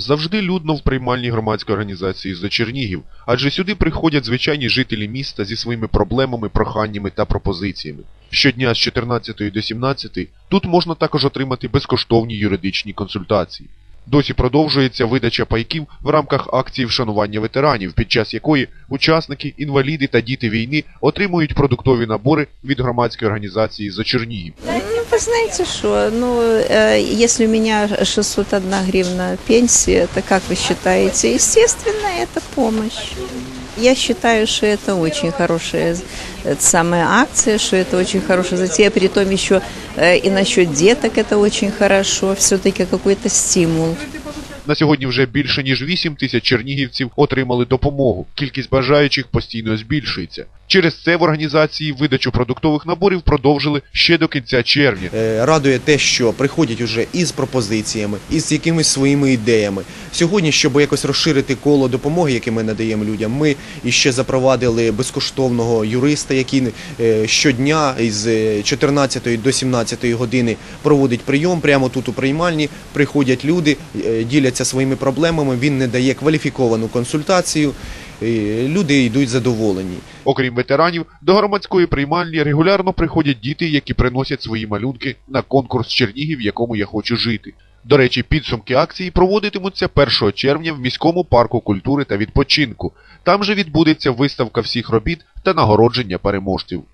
Завжди людно в приймальній громадської організації за Чернігів, адже сюди приходять звичайні жителі міста зі своїми проблемами, проханнями та пропозиціями. Щодня з 14 до 17 тут можна також отримати безкоштовні юридичні консультації. Досі продовжується видача пайків в рамках акції вшанування ветеранів, під час якої учасники, інваліди та діти війни отримують продуктові набори від громадської організації за Чернігів. Ну, вы знаете что, ну, э, если у меня 601 гривна пенсии, то как вы считаете? Естественно, это помощь. Я считаю, что это очень хорошая э, самая акция, что это очень хорошая затея, при том еще э, и насчет деток это очень хорошо, все-таки какой-то стимул. На сьогодні вже більше ніж 8 тисяч чернігівців отримали допомогу. Кількість бажаючих постійно збільшується. Через це в організації видачу продуктових наборів продовжили ще до кінця червня. Е, Радує те, що приходять уже із пропозиціями, із якимись своїми ідеями. Сьогодні, щоб якось розширити коло допомоги, яке ми надаємо людям, ми іще запровадили безкоштовного юриста, який е, щодня із е, 14 до 17 години проводить прийом. Прямо тут у приймальні приходять люди, е, діляться своїми проблемами. Він не дає кваліфіковану консультацію. Люди йдуть задоволені. Окрім ветеранів, до громадської приймальні регулярно приходять діти, які приносять свої малюнки на конкурс Чернігів, в якому я хочу жити. До речі, підсумки акції проводитимуться 1 червня в міському парку культури та відпочинку. Там же відбудеться виставка всіх робіт та нагородження переможців.